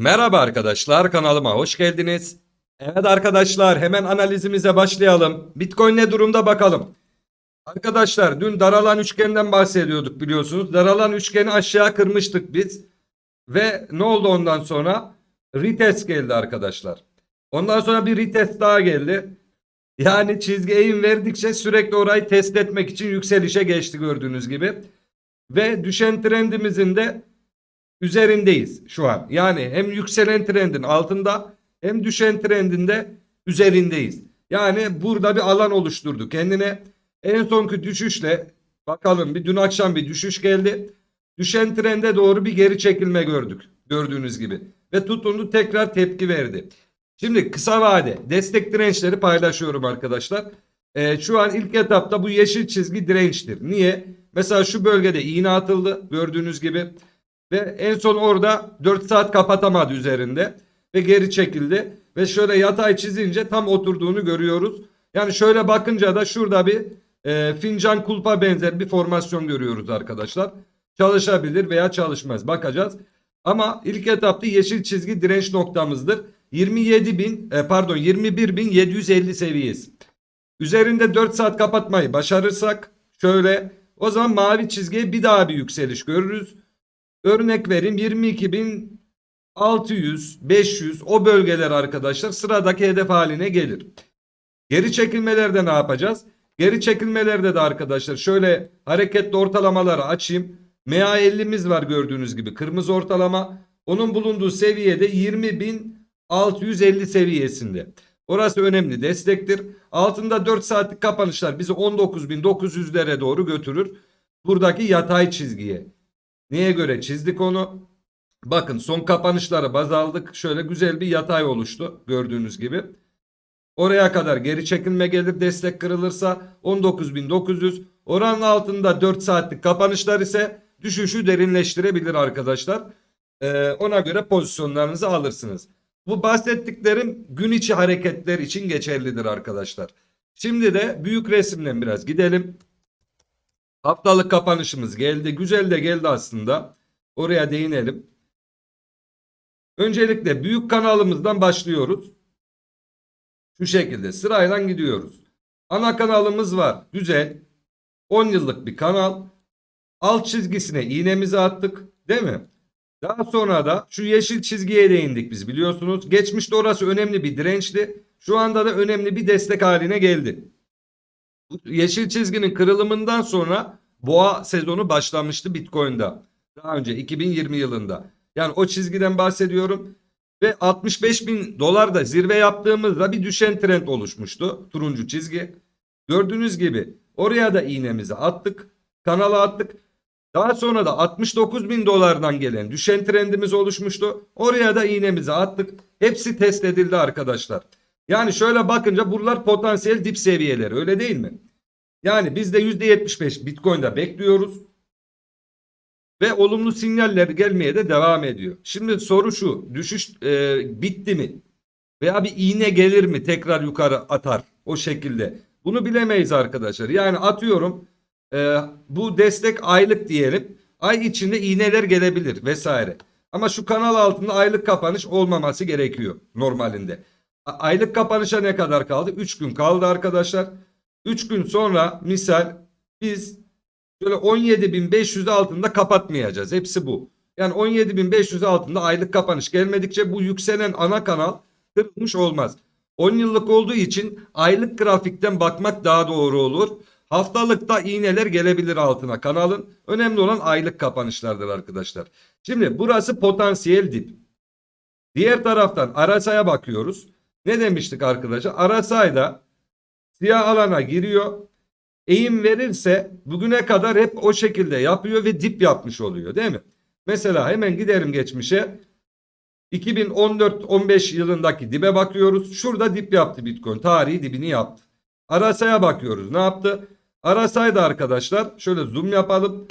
Merhaba arkadaşlar kanalıma hoş geldiniz. Evet arkadaşlar hemen analizimize başlayalım. Bitcoin ne durumda bakalım. Arkadaşlar dün daralan üçgenden bahsediyorduk biliyorsunuz. Daralan üçgeni aşağı kırmıştık biz. Ve ne oldu ondan sonra? Retest geldi arkadaşlar. Ondan sonra bir retest daha geldi. Yani çizgi eğim verdikçe sürekli orayı test etmek için yükselişe geçti gördüğünüz gibi. Ve düşen trendimizin de üzerindeyiz şu an. Yani hem yükselen trendin altında hem düşen trendin de üzerindeyiz. Yani burada bir alan oluşturdu kendine. En sonki düşüşle bakalım bir dün akşam bir düşüş geldi. Düşen trende doğru bir geri çekilme gördük. Gördüğünüz gibi. Ve tutundu tekrar tepki verdi. Şimdi kısa vade destek dirençleri paylaşıyorum arkadaşlar. Ee, şu an ilk etapta bu yeşil çizgi dirençtir. Niye? Mesela şu bölgede iğne atıldı gördüğünüz gibi. Ve en son orada 4 saat kapatamadı üzerinde. Ve geri çekildi. Ve şöyle yatay çizince tam oturduğunu görüyoruz. Yani şöyle bakınca da şurada bir e, fincan kulpa benzer bir formasyon görüyoruz arkadaşlar. Çalışabilir veya çalışmaz. Bakacağız. Ama ilk etapta yeşil çizgi direnç noktamızdır. 27 bin e, pardon 21.750 seviyesi. Üzerinde 4 saat kapatmayı başarırsak şöyle o zaman mavi çizgiye bir daha bir yükseliş görürüz. Örnek vereyim 22.600 500 o bölgeler arkadaşlar sıradaki hedef haline gelir. Geri çekilmelerde ne yapacağız? Geri çekilmelerde de arkadaşlar şöyle hareketli ortalamaları açayım. MA50'miz var gördüğünüz gibi kırmızı ortalama. Onun bulunduğu seviyede 20.650 seviyesinde. Orası önemli destektir. Altında 4 saatlik kapanışlar bizi 19.900'lere doğru götürür. Buradaki yatay çizgiye. Neye göre çizdik onu? Bakın son kapanışları baz aldık. Şöyle güzel bir yatay oluştu gördüğünüz gibi. Oraya kadar geri çekilme gelir destek kırılırsa 19.900. Oranın altında 4 saatlik kapanışlar ise düşüşü derinleştirebilir arkadaşlar. Ee, ona göre pozisyonlarınızı alırsınız. Bu bahsettiklerim gün içi hareketler için geçerlidir arkadaşlar. Şimdi de büyük resimden biraz gidelim. Haftalık kapanışımız geldi. Güzel de geldi aslında. Oraya değinelim. Öncelikle büyük kanalımızdan başlıyoruz. Şu şekilde sırayla gidiyoruz. Ana kanalımız var. Güzel. 10 yıllık bir kanal. Alt çizgisine iğnemizi attık. Değil mi? Daha sonra da şu yeşil çizgiye değindik biz biliyorsunuz. Geçmişte orası önemli bir dirençti. Şu anda da önemli bir destek haline geldi. Yeşil çizginin kırılımından sonra boğa sezonu başlamıştı Bitcoin'da. Daha önce 2020 yılında. Yani o çizgiden bahsediyorum. Ve 65 bin dolarda zirve yaptığımızda bir düşen trend oluşmuştu. Turuncu çizgi. Gördüğünüz gibi oraya da iğnemizi attık. Kanala attık. Daha sonra da 69 bin dolardan gelen düşen trendimiz oluşmuştu. Oraya da iğnemizi attık. Hepsi test edildi arkadaşlar. Yani şöyle bakınca buralar potansiyel dip seviyeleri öyle değil mi? Yani biz de %75 Bitcoin'de bekliyoruz. Ve olumlu sinyaller gelmeye de devam ediyor. Şimdi soru şu düşüş e, bitti mi? Veya bir iğne gelir mi tekrar yukarı atar o şekilde. Bunu bilemeyiz arkadaşlar. Yani atıyorum e, bu destek aylık diyelim. Ay içinde iğneler gelebilir vesaire. Ama şu kanal altında aylık kapanış olmaması gerekiyor normalinde. Aylık kapanışa ne kadar kaldı? 3 gün kaldı arkadaşlar. 3 gün sonra misal biz Şöyle 17.500 altında kapatmayacağız. Hepsi bu. Yani 17.500 altında aylık kapanış gelmedikçe bu yükselen ana kanal kırılmış olmaz. 10 yıllık olduğu için aylık grafikten bakmak daha doğru olur. Haftalıkta iğneler gelebilir altına kanalın. Önemli olan aylık kapanışlardır arkadaşlar. Şimdi burası potansiyel dip. Diğer taraftan Arasay'a bakıyoruz. Ne demiştik arkadaşlar? Arasay'da siyah alana giriyor eğim verirse bugüne kadar hep o şekilde yapıyor ve dip yapmış oluyor değil mi? Mesela hemen gidelim geçmişe. 2014-15 yılındaki dibe bakıyoruz. Şurada dip yaptı Bitcoin. Tarihi dibini yaptı. Arasay'a bakıyoruz. Ne yaptı? Arasay'da arkadaşlar şöyle zoom yapalım.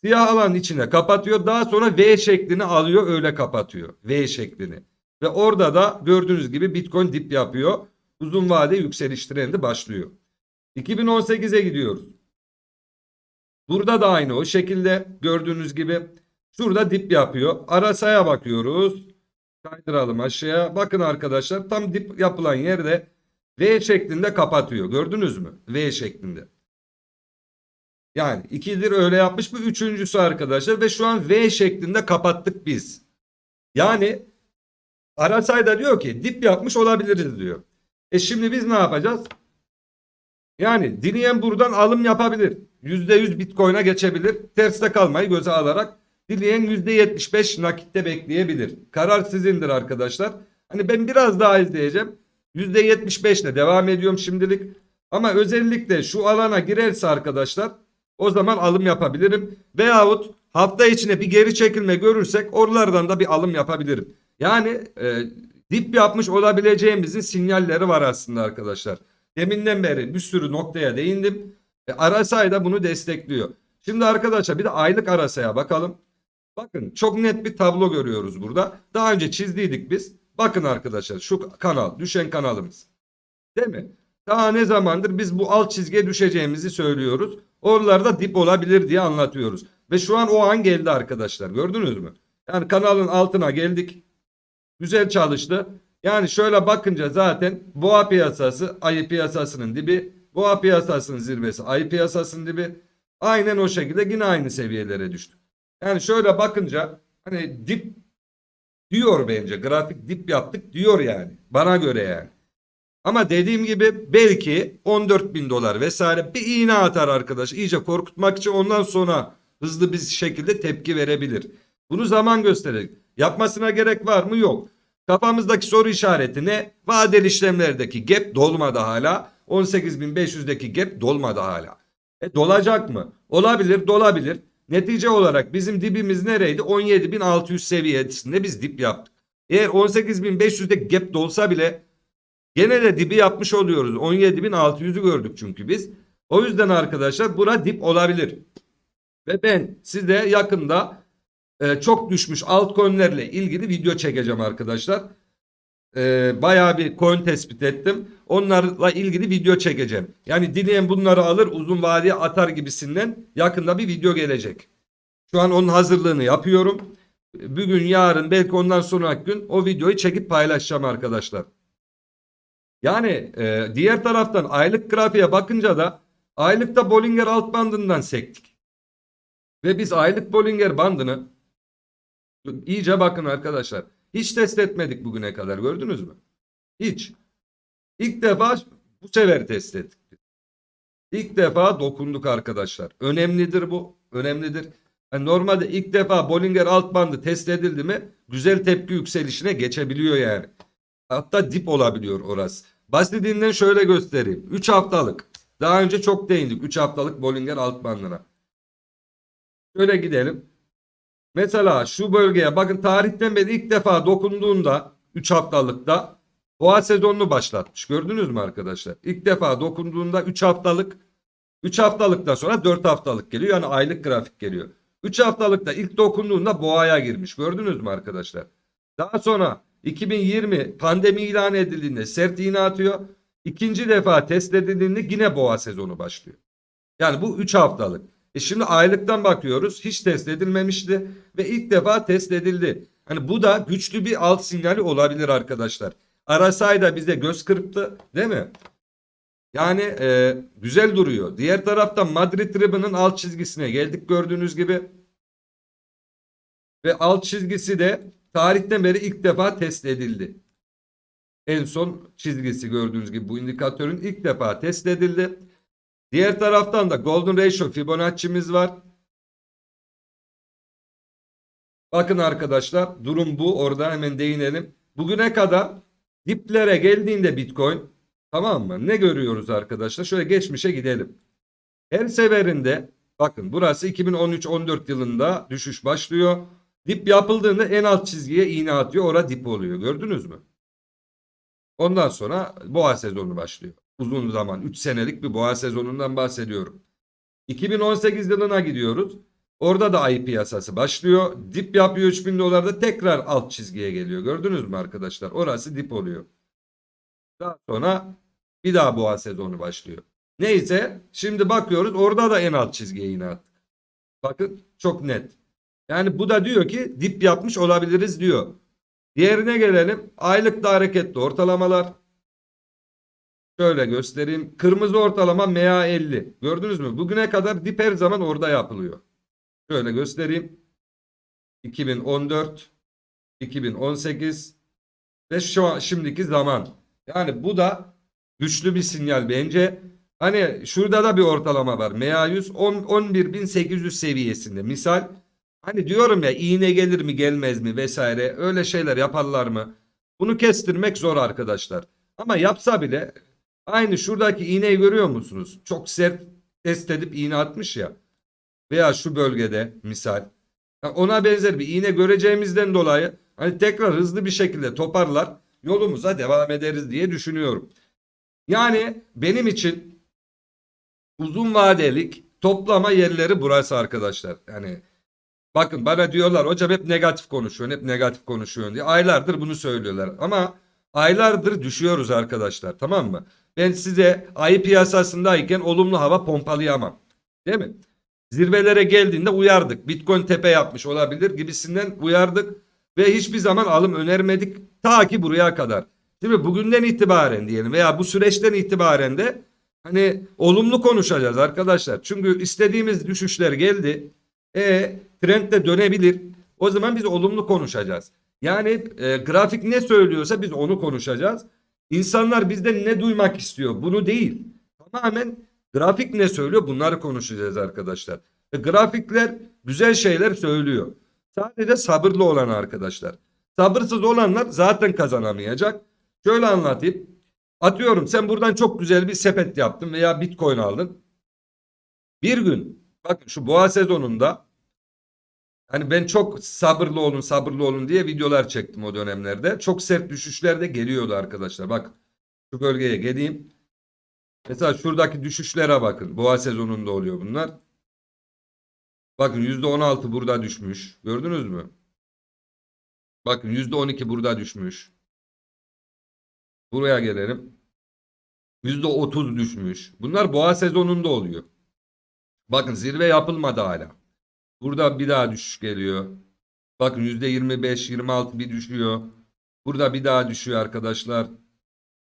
Siyah alan içine kapatıyor. Daha sonra V şeklini alıyor öyle kapatıyor. V şeklini. Ve orada da gördüğünüz gibi Bitcoin dip yapıyor. Uzun vade yükseliş trendi başlıyor. 2018'e gidiyoruz. Burada da aynı o şekilde gördüğünüz gibi. Şurada dip yapıyor. Arasaya bakıyoruz. Kaydıralım aşağıya. Bakın arkadaşlar tam dip yapılan yerde V şeklinde kapatıyor. Gördünüz mü? V şeklinde. Yani ikidir öyle yapmış bu üçüncüsü arkadaşlar ve şu an V şeklinde kapattık biz. Yani Arasay da diyor ki dip yapmış olabiliriz diyor. E şimdi biz ne yapacağız? Yani dileyen buradan alım yapabilir. %100 Bitcoin'a geçebilir. Terste kalmayı göze alarak dileyen %75 nakitte bekleyebilir. Karar sizindir arkadaşlar. Hani ben biraz daha izleyeceğim. %75 ile devam ediyorum şimdilik. Ama özellikle şu alana girerse arkadaşlar o zaman alım yapabilirim. Veyahut hafta içine bir geri çekilme görürsek oralardan da bir alım yapabilirim. Yani e, dip yapmış olabileceğimizin sinyalleri var aslında arkadaşlar. Deminden beri bir sürü noktaya değindim. E, Arasay da bunu destekliyor. Şimdi arkadaşlar bir de aylık Arasay'a bakalım. Bakın çok net bir tablo görüyoruz burada. Daha önce çizdiydik biz. Bakın arkadaşlar şu kanal düşen kanalımız. Değil mi? Daha ne zamandır biz bu alt çizgiye düşeceğimizi söylüyoruz. Oralarda dip olabilir diye anlatıyoruz. Ve şu an o an geldi arkadaşlar. Gördünüz mü? Yani kanalın altına geldik. Güzel çalıştı. Yani şöyle bakınca zaten boğa piyasası ayı piyasasının dibi. Boğa piyasasının zirvesi ayı piyasasının dibi. Aynen o şekilde yine aynı seviyelere düştü. Yani şöyle bakınca hani dip diyor bence. Grafik dip yaptık diyor yani. Bana göre yani. Ama dediğim gibi belki 14 bin dolar vesaire bir iğne atar arkadaş. İyice korkutmak için ondan sonra hızlı bir şekilde tepki verebilir. Bunu zaman gösterecek. Yapmasına gerek var mı? Yok. Kafamızdaki soru işareti ne? Vadeli işlemlerdeki gap dolmadı hala. 18.500'deki gap dolmadı hala. E dolacak mı? Olabilir, dolabilir. Netice olarak bizim dibimiz nereydi? 17.600 seviyesinde biz dip yaptık. Eğer 18.500'de gap dolsa bile gene de dibi yapmış oluyoruz. 17.600'ü gördük çünkü biz. O yüzden arkadaşlar bura dip olabilir. Ve ben size yakında e, çok düşmüş altcoin'lerle ilgili video çekeceğim arkadaşlar. E, bayağı bir coin tespit ettim. Onlarla ilgili video çekeceğim. Yani dileyen bunları alır uzun vadeye atar gibisinden yakında bir video gelecek. Şu an onun hazırlığını yapıyorum. Bugün yarın belki ondan sonraki gün o videoyu çekip paylaşacağım arkadaşlar. Yani e, diğer taraftan aylık grafiğe bakınca da aylıkta Bollinger alt bandından sektik. Ve biz aylık Bollinger bandını iyice bakın arkadaşlar. Hiç test etmedik bugüne kadar gördünüz mü? Hiç. İlk defa bu sefer test ettik. İlk defa dokunduk arkadaşlar. Önemlidir bu. Önemlidir. Yani normalde ilk defa Bollinger alt bandı test edildi mi güzel tepki yükselişine geçebiliyor yani. Hatta dip olabiliyor orası. Basitinden şöyle göstereyim. 3 haftalık. Daha önce çok değindik. 3 haftalık Bollinger alt bandına. Şöyle gidelim. Mesela şu bölgeye bakın tarihten beri ilk defa dokunduğunda 3 haftalıkta boğa sezonunu başlatmış. Gördünüz mü arkadaşlar? İlk defa dokunduğunda 3 haftalık 3 haftalıktan sonra 4 haftalık geliyor. Yani aylık grafik geliyor. 3 haftalıkta ilk dokunduğunda boğaya girmiş. Gördünüz mü arkadaşlar? Daha sonra 2020 pandemi ilan edildiğinde sert iğne atıyor. İkinci defa test edildiğinde yine boğa sezonu başlıyor. Yani bu 3 haftalık. E şimdi aylıktan bakıyoruz. Hiç test edilmemişti ve ilk defa test edildi. Hani bu da güçlü bir alt sinyali olabilir arkadaşlar. Arasay da bize göz kırptı değil mi? Yani e, güzel duruyor. Diğer taraftan Madrid Ribbon'ın alt çizgisine geldik gördüğünüz gibi. Ve alt çizgisi de tarihten beri ilk defa test edildi. En son çizgisi gördüğünüz gibi bu indikatörün ilk defa test edildi. Diğer taraftan da Golden Ratio Fibonacci'miz var. Bakın arkadaşlar durum bu. Orada hemen değinelim. Bugüne kadar diplere geldiğinde Bitcoin tamam mı? Ne görüyoruz arkadaşlar? Şöyle geçmişe gidelim. Her seferinde bakın burası 2013-14 yılında düşüş başlıyor. Dip yapıldığında en alt çizgiye iğne atıyor. Ora dip oluyor. Gördünüz mü? Ondan sonra boğa sezonu başlıyor. Uzun zaman 3 senelik bir boğa sezonundan bahsediyorum. 2018 yılına gidiyoruz. Orada da ayı piyasası başlıyor. Dip yapıyor 3000 dolarda tekrar alt çizgiye geliyor. Gördünüz mü arkadaşlar? Orası dip oluyor. Daha sonra bir daha boğa sezonu başlıyor. Neyse şimdi bakıyoruz orada da en alt çizgiye yine attık. Bakın çok net. Yani bu da diyor ki dip yapmış olabiliriz diyor. Diğerine gelelim. Aylıkta hareketli ortalamalar. Şöyle göstereyim. Kırmızı ortalama MA50. Gördünüz mü? Bugüne kadar dip her zaman orada yapılıyor. Şöyle göstereyim. 2014, 2018 ve şu an şimdiki zaman. Yani bu da güçlü bir sinyal bence. Hani şurada da bir ortalama var. MA100 10 11.800 seviyesinde. Misal hani diyorum ya iğne gelir mi gelmez mi vesaire öyle şeyler yaparlar mı? Bunu kestirmek zor arkadaşlar. Ama yapsa bile aynı şuradaki iğneyi görüyor musunuz? Çok sert test edip iğne atmış ya. Veya şu bölgede misal. Ona benzer bir iğne göreceğimizden dolayı hani tekrar hızlı bir şekilde toparlar yolumuza devam ederiz diye düşünüyorum. Yani benim için uzun vadelik toplama yerleri burası arkadaşlar. Yani bakın bana diyorlar hocam hep negatif konuşuyorsun hep negatif konuşuyorsun diye. Aylardır bunu söylüyorlar ama aylardır düşüyoruz arkadaşlar tamam mı? Ben size ayı piyasasındayken olumlu hava pompalayamam. Değil mi? Zirvelere geldiğinde uyardık. Bitcoin tepe yapmış olabilir gibisinden uyardık ve hiçbir zaman alım önermedik ta ki buraya kadar. Mi? Bugünden itibaren diyelim veya bu süreçten itibaren de hani olumlu konuşacağız arkadaşlar. Çünkü istediğimiz düşüşler geldi. E trend de dönebilir. O zaman biz olumlu konuşacağız. Yani e, grafik ne söylüyorsa biz onu konuşacağız. İnsanlar bizden ne duymak istiyor? Bunu değil. Tamamen grafik ne söylüyor? Bunları konuşacağız arkadaşlar. E, grafikler güzel şeyler söylüyor. Sadece sabırlı olan arkadaşlar. Sabırsız olanlar zaten kazanamayacak. Şöyle anlatayım. Atıyorum sen buradan çok güzel bir sepet yaptın veya bitcoin aldın. Bir gün bakın şu boğa sezonunda hani ben çok sabırlı olun sabırlı olun diye videolar çektim o dönemlerde. Çok sert düşüşler de geliyordu arkadaşlar. Bak şu bölgeye geleyim. Mesela şuradaki düşüşlere bakın. Boğa sezonunda oluyor bunlar. Bakın %16 burada düşmüş. Gördünüz mü? Bakın %12 burada düşmüş. Buraya gelelim. %30 düşmüş. Bunlar boğa sezonunda oluyor. Bakın zirve yapılmadı hala. Burada bir daha düşüş geliyor. Bakın %25, 26 bir düşüyor. Burada bir daha düşüyor arkadaşlar.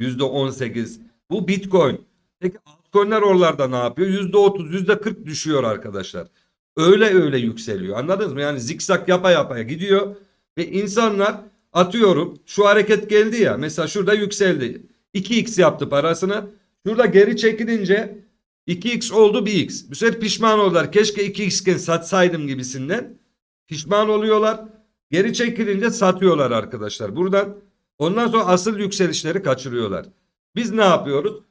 %18. Bu Bitcoin. Peki altcoin'ler oralarda ne yapıyor? %30, %40 düşüyor arkadaşlar. Öyle öyle yükseliyor. Anladınız mı? Yani zikzak yapa yapa gidiyor. Ve insanlar atıyorum şu hareket geldi ya. Mesela şurada yükseldi. 2x yaptı parasını. Şurada geri çekilince 2x oldu 1x. Bu sefer pişman oldular. Keşke 2x iken satsaydım gibisinden. Pişman oluyorlar. Geri çekilince satıyorlar arkadaşlar. Buradan ondan sonra asıl yükselişleri kaçırıyorlar. Biz ne yapıyoruz?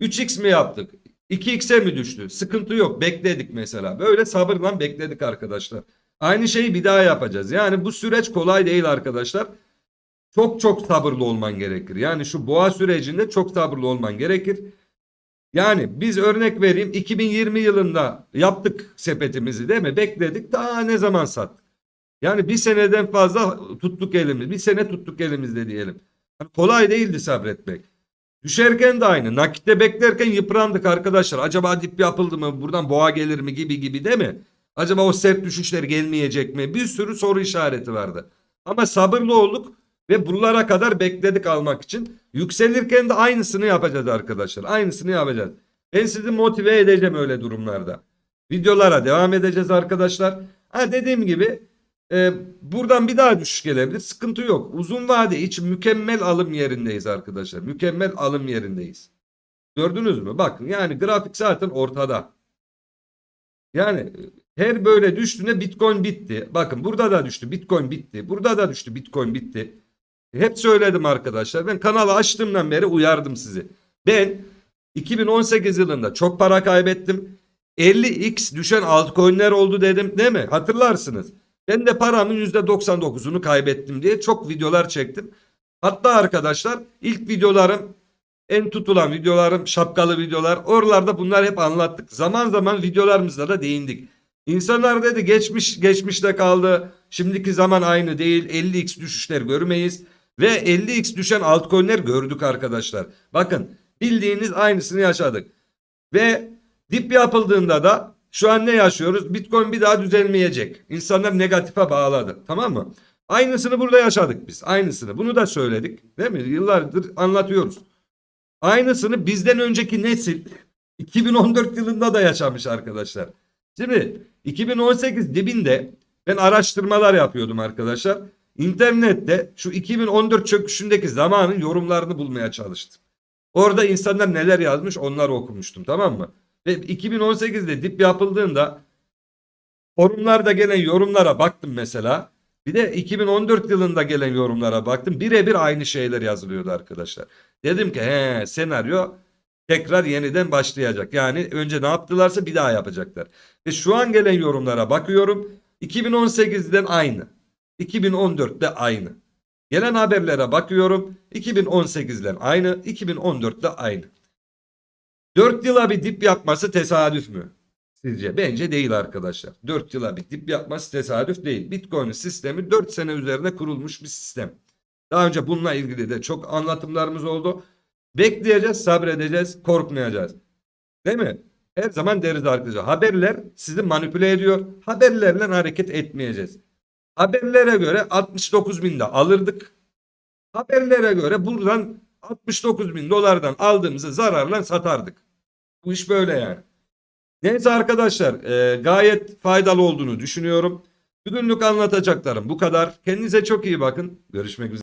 3x mi yaptık? 2x'e mi düştü? Sıkıntı yok. Bekledik mesela. Böyle sabırla bekledik arkadaşlar. Aynı şeyi bir daha yapacağız. Yani bu süreç kolay değil arkadaşlar. Çok çok sabırlı olman gerekir. Yani şu boğa sürecinde çok sabırlı olman gerekir. Yani biz örnek vereyim 2020 yılında yaptık sepetimizi değil mi? Bekledik daha ne zaman sattık? Yani bir seneden fazla tuttuk elimiz. Bir sene tuttuk elimizde diyelim. Yani kolay değildi sabretmek. Düşerken de aynı. Nakitte beklerken yıprandık arkadaşlar. Acaba dip yapıldı mı? Buradan boğa gelir mi gibi gibi değil mi? Acaba o sert düşüşler gelmeyecek mi? Bir sürü soru işareti vardı. Ama sabırlı olduk ve buralara kadar bekledik almak için. Yükselirken de aynısını yapacağız arkadaşlar. Aynısını yapacağız. Ben sizi motive edeceğim öyle durumlarda. Videolara devam edeceğiz arkadaşlar. Ha dediğim gibi e, buradan bir daha düşüş gelebilir. Sıkıntı yok. Uzun vade için mükemmel alım yerindeyiz arkadaşlar. Mükemmel alım yerindeyiz. Gördünüz mü? Bakın yani grafik zaten ortada. Yani her böyle düştüğünde Bitcoin bitti. Bakın burada da düştü. Bitcoin bitti. Burada da düştü. Bitcoin bitti. Hep söyledim arkadaşlar. Ben kanalı açtığımdan beri uyardım sizi. Ben 2018 yılında çok para kaybettim. 50x düşen altcoin'ler oldu dedim değil mi? Hatırlarsınız. Ben de paramın %99'unu kaybettim diye çok videolar çektim. Hatta arkadaşlar ilk videolarım en tutulan videolarım şapkalı videolar oralarda bunlar hep anlattık. Zaman zaman videolarımızda da değindik. İnsanlar dedi geçmiş geçmişte kaldı. Şimdiki zaman aynı değil. 50x düşüşler görmeyiz. Ve 50x düşen altcoin'ler gördük arkadaşlar. Bakın bildiğiniz aynısını yaşadık. Ve dip yapıldığında da şu an ne yaşıyoruz? Bitcoin bir daha düzelmeyecek. İnsanlar negatife bağladı. Tamam mı? Aynısını burada yaşadık biz. Aynısını. Bunu da söyledik. Değil mi? Yıllardır anlatıyoruz. Aynısını bizden önceki nesil 2014 yılında da yaşamış arkadaşlar. Şimdi 2018 dibinde ben araştırmalar yapıyordum arkadaşlar. İnternette şu 2014 çöküşündeki zamanın yorumlarını bulmaya çalıştım. Orada insanlar neler yazmış onları okumuştum tamam mı? Ve 2018'de dip yapıldığında forumlarda gelen yorumlara baktım mesela. Bir de 2014 yılında gelen yorumlara baktım. Birebir aynı şeyler yazılıyordu arkadaşlar. Dedim ki he senaryo tekrar yeniden başlayacak. Yani önce ne yaptılarsa bir daha yapacaklar. Ve şu an gelen yorumlara bakıyorum. 2018'den aynı. 2014'te aynı. Gelen haberlere bakıyorum. 2018'den aynı. 2014'te aynı. 4 yıla bir dip yapması tesadüf mü? Sizce? Bence değil arkadaşlar. 4 yıla bir dip yapması tesadüf değil. Bitcoin sistemi 4 sene üzerine kurulmuş bir sistem. Daha önce bununla ilgili de çok anlatımlarımız oldu. Bekleyeceğiz, sabredeceğiz, korkmayacağız. Değil mi? Her zaman deriz arkadaşlar. Haberler sizi manipüle ediyor. Haberlerle hareket etmeyeceğiz. Haberlere göre 69 binde alırdık. Haberlere göre buradan 69 bin dolardan aldığımızı zararla satardık. Bu iş böyle yani. Neyse arkadaşlar e, gayet faydalı olduğunu düşünüyorum. Bugünlük anlatacaklarım bu kadar. Kendinize çok iyi bakın. Görüşmek üzere.